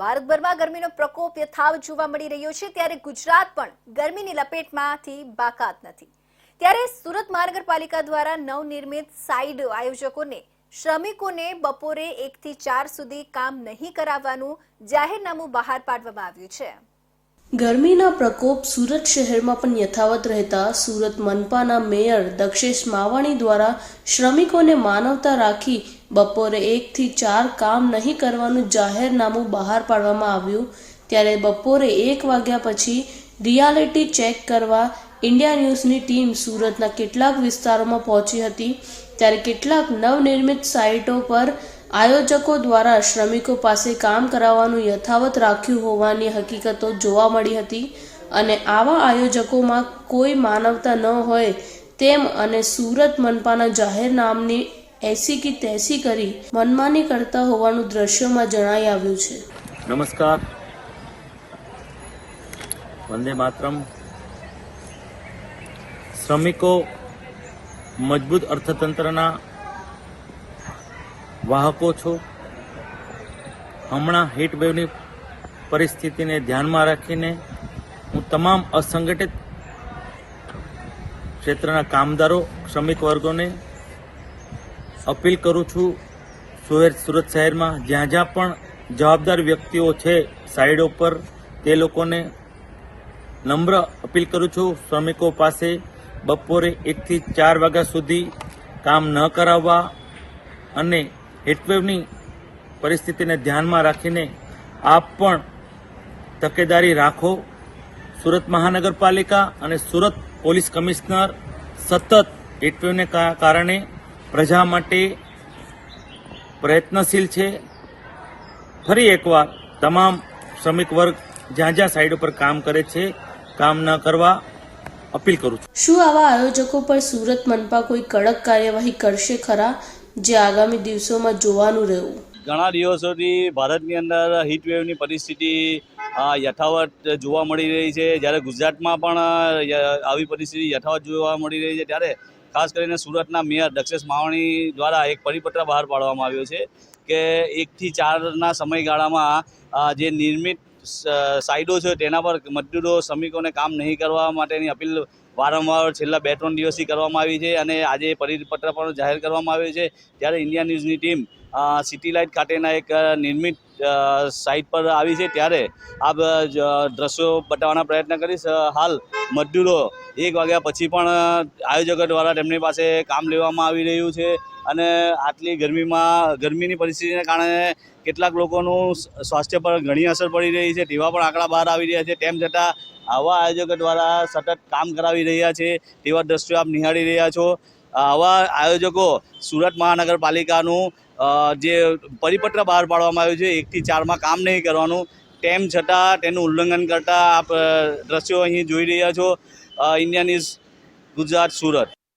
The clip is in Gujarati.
ભારતભરમાં ગરમીનો પ્રકોપ યથાવત જોવા મળી રહ્યો છે, ત્યારે ગુજરાત પણ ગરમીની લપેટમાંથી બાકાત નથી. ત્યારે સુરત મહાનગરપાલિકા દ્વારા નવનિર્મિત સાઇડ આયોજકોને શ્રમિકોને બપોરે એકથી ચાર સુધી કામ નહીં કરાવવાનું જાહેરનામું બહાર પાડવામાં આવ્યું છે. ગરમીના પ્રકોપ સુરત શહેરમાં પણ યથાવત રહેતા સુરત મનપાના મેયર દક્ષેશ માવાણી દ્વારા શ્રમિકોને માનવતા રાખી બપોરે એકથી ચાર કામ નહીં કરવાનું જાહેરનામું બહાર પાડવામાં આવ્યું, ત્યારે બપોરે એક વાગ્યા પછી રિયાલિટી ચેક કરવા ઇન્ડિયા ન્યૂઝની ટીમ સુરતના કેટલાક વિસ્તારોમાં પહોંચી હતી, ત્યારે કેટલાક નવનિર્મિત સાઇટો પર આયોજકો દ્વારા શ્રમિકો પાસે કામ કરાવવાનું યથાવત રાખ્યું હોવાની હકીકતો જોવા મળી હતી અને આવા આયોજકોમાં કોઈ માનવતા ન હોય તેમ અને સુરત મનપાના જાહેરનામની એસી કી તેસી કરી મનમાની કરતા હોવાનું દ્રશ્યોમાં જણાઈ આવ્યું છે. નમસ્કાર. વંદે માતરમ. શ્રમિકો મજબૂત અર્થતંત્રના વાહકો છો. હમણાં હીટવેવની પરિસ્થિતિને ધ્યાનમાં રાખીને હું તમામ અસંગઠિત ક્ષેત્રના કામદારો, શ્રમિક વર્ગોને અપીલ કરું છું સુરત સુરત શહેરમાં જ્યાં જ્યાં પણ જવાબદાર વ્યક્તિઓ છે સાઈડ ઉપર, તે લોકોને નમ્ર અપીલ કરું છું. શ્રમિકો પાસે બપોરે એકથી ચાર વાગ્યા સુધી કામ ન કરાવવા અને હીટવેવની પરિસ્થિતિને ધ્યાનમાં રાખીને આપ પણ તકેદારી રાખો. સુરત મહાનગરપાલિકા અને સુરત પોલીસ કમિશનર સતત હીટવેવને કારણે પ્રજા માટે પ્રયત્નશીલ છે. ફરી એકવાર તમામ શ્રમિક વર્ગ જ્યાં જ્યાં સાઈડ ઉપર કામ કરે છે કામ ન કરવા અપીલ કરું છું. શું આવા આયોજકો પર સુરત મનપા કોઈ કડક કાર્યવાહી કરશે ખરા જે આગામી દિવસોમાં જોવાનું રહ્યું ઘણા દિવસોથી ભારતની અંદર હીટવેવની પરિસ્થિતિ યથાવત જોવા મળી રહી છે. જ્યારે ગુજરાતમાં પણ આવી પરિસ્થિતિ યથાવત જોવા મળી રહી છે, ત્યારે ખાસ કરીને સુરતના મેયર દક્ષેશ માવાણી દ્વારા એક પરિપત્ર બહાર પાડવામાં આવ્યો છે કે એકથી ચારના સમયગાળામાં જે નિર્મિત સાઇડો છે તેના પર મજદૂરો શ્રમિકોને કામ નહીં કરવા માટેની અપીલ વારંવાર છેલ્લા બે ત્રણ દિવસથી કરવામાં આવી છે અને આજે પરિપત્ર પણ જાહેર કરવામાં આવ્યો છે. ત્યારે ઇન્ડિયા ન્યૂઝની ટીમ સિટી લાઇટ ખાતેના એક નિર્મિત સાઇટ પર આવી છે. ત્યારે આ દ્રશ્યો બતાવવાના પ્રયત્ન કરીશ. હાલ મજદૂરો એક વાગ્યા પછી પણ આયોજકો દ્વારા તેમની પાસે કામ લેવામાં આવી રહ્યું છે અને આટલી ગરમીમાં, ગરમીની પરિસ્થિતિને કારણે કેટલાક લોકોનું સ્વાસ્થ્ય પર ઘણી અસર પડી રહી છે. તેવા પણ આંકડા બહાર આવી રહ્યા છે. તેમ છતાં આવા આયોજકો દ્વારા સતત કામ કરાવી રહ્યા છે. તેવા દ્રશ્યો આપ નિહાળી રહ્યા છો. આવા આયોજકો સુરત મહાનગરપાલિકાનું જે પરિપત્ર બહાર પાડવામાં આવ્યું છે, એકથી ચારમાં કામ નહીં કરવાનું. તેમ છતાં તેનું ઉલ્લંઘન કરતા આપ દ્રશ્યો અહીં જોઈ રહ્યા છો. India news Gujarat, Surat.